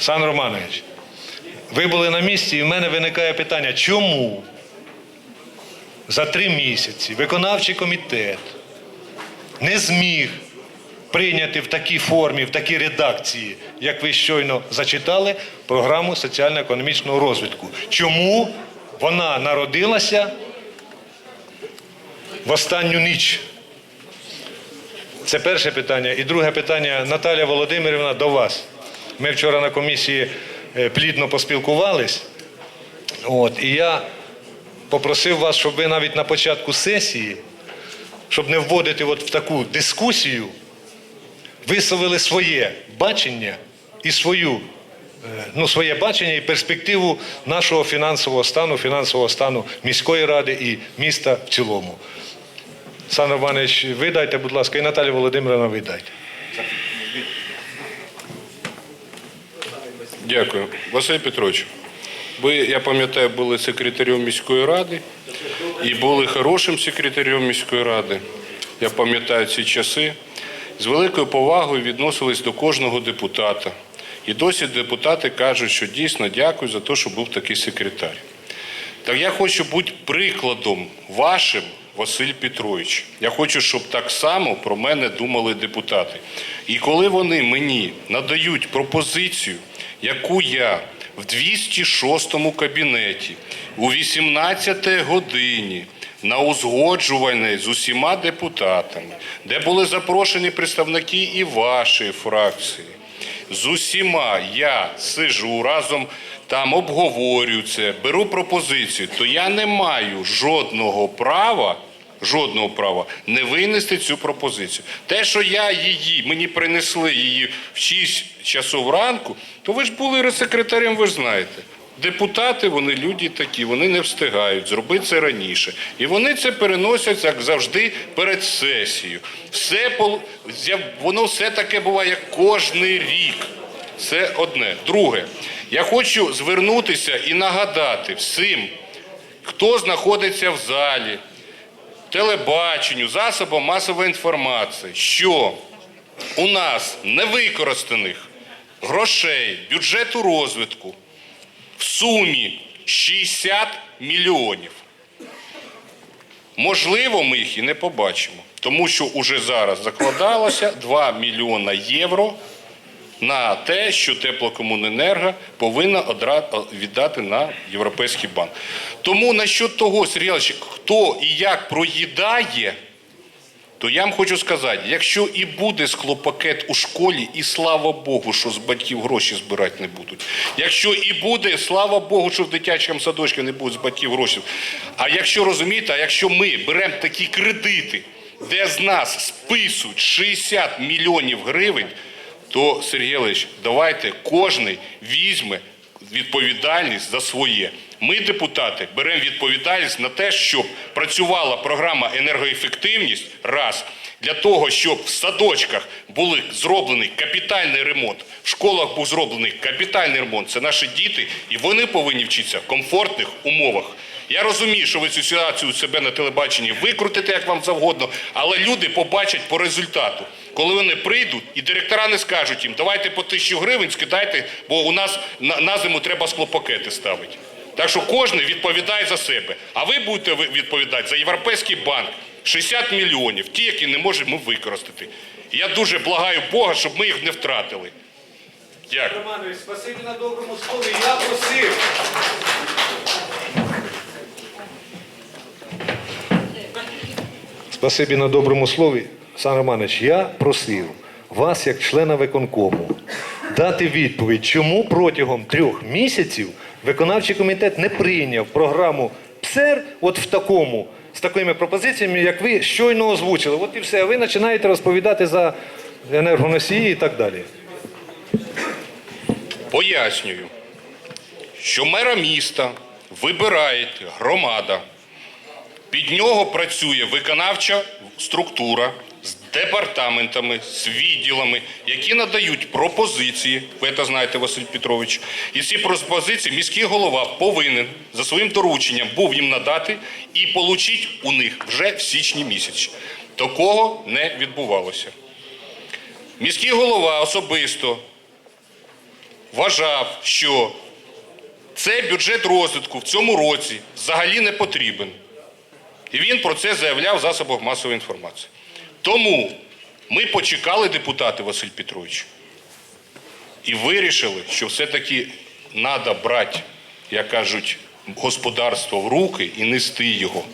Сан Романович, ви були на місці, і в мене виникає питання, чому за три місяці виконавчий комітет не зміг прийняти в такій формі, в такій редакції, як ви щойно зачитали, програму соціально-економічного розвитку. Чому вона народилася в останню ніч? Це перше питання. І друге питання, Наталя Володимирівна, до вас. Ми вчора на комісії е, плідно поспілкувались. От, і я попросив вас, щоб ви навіть на початку сесії, щоб не вводити от в таку дискусію, висловили своє бачення і свою, е, ну, своє бачення і перспективу нашого фінансового стану, фінансового стану міської ради і міста в цілому. Сан Романович, видайте, будь ласка, і Наталя Володимировна, видайте. Дякую. Василь Петрович, ви, я пам'ятаю, були секретарем міської ради і були хорошим секретарем міської ради. Я пам'ятаю ці часи. З великою повагою відносились до кожного депутата. І досі депутати кажуть, що дійсно дякую за те, що був такий секретар. Так я хочу бути прикладом вашим, Василь Петрович. Я хочу, щоб так само про мене думали депутати. І коли вони мені надають пропозицію, яку я в 206 кабінеті у 18 годині на узгоджувальне з усіма депутатами, де були запрошені представники і вашої фракції, з усіма я сижу разом там обговорюю це, беру пропозицію, то я не маю жодного права. Жодного права не винести цю пропозицію. Те, що я її, мені принесли її в 6 часов ранку, то ви ж були секретарем, ви ж знаєте. Депутати, вони люди такі, вони не встигають зробити це раніше. І вони це переносять, як завжди, перед сесією. Все, воно все таке буває кожний рік. Це одне. Друге, я хочу звернутися і нагадати всім, хто знаходиться в залі, телебаченню, засобам масової інформації, що у нас невикористаних грошей бюджету розвитку в сумі 60 мільйонів. Можливо, ми їх і не побачимо, тому що уже зараз закладалося 2 мільйона євро на те, що теплокомуненерго повинна віддати на Європейський банк. Тому насчет того, Сергій хто і як проїдає, то я вам хочу сказати, якщо і буде склопакет у школі, і слава Богу, що з батьків гроші збирати не будуть. Якщо і буде, слава Богу, що в дитячому садочку не будуть з батьків гроші. А якщо розумієте, а якщо ми беремо такі кредити, де з нас списують 60 мільйонів гривень, то Сергій Олегович, давайте кожний візьме відповідальність за своє. Ми, депутати, беремо відповідальність на те, щоб працювала програма енергоефективність раз для того, щоб в садочках були зроблений капітальний ремонт, в школах був зроблений капітальний ремонт. Це наші діти, і вони повинні вчитися в комфортних умовах. Я розумію, що ви цю ситуацію себе на телебаченні викрутите, як вам завгодно, але люди побачать по результату. Коли вони прийдуть, і директора не скажуть їм, давайте по тисячу гривень скидайте, бо у нас на, на зиму треба склопакети ставити. Так що кожен відповідає за себе. А ви будете відповідати за Європейський банк 60 мільйонів, ті, які не можемо використати. Я дуже благаю Бога, щоб ми їх не втратили. Дякую. Романович, спасибі на доброму слові. Я просив. Спасибі на доброму слові. Сан Романович, я просив вас, як члена виконкому, дати відповідь, чому протягом трьох місяців виконавчий комітет не прийняв програму ПСЕР от в такому, з такими пропозиціями, як ви щойно озвучили. От і все. А ви починаєте розповідати за енергоносії і так далі. Пояснюю, що мера міста вибирає громада. Під нього працює виконавча структура з департаментами, з відділами, які надають пропозиції. Ви це знаєте, Василь Петрович. І ці пропозиції міський голова повинен за своїм дорученням був їм надати і отримати у них вже в січні місяці. Такого не відбувалося. Міський голова особисто вважав, що цей бюджет розвитку в цьому році взагалі не потрібен. І він про це заявляв в засобах масової інформації. Тому ми почекали депутати Василь Петрович і вирішили, що все-таки треба брати, як кажуть, господарство в руки і нести його.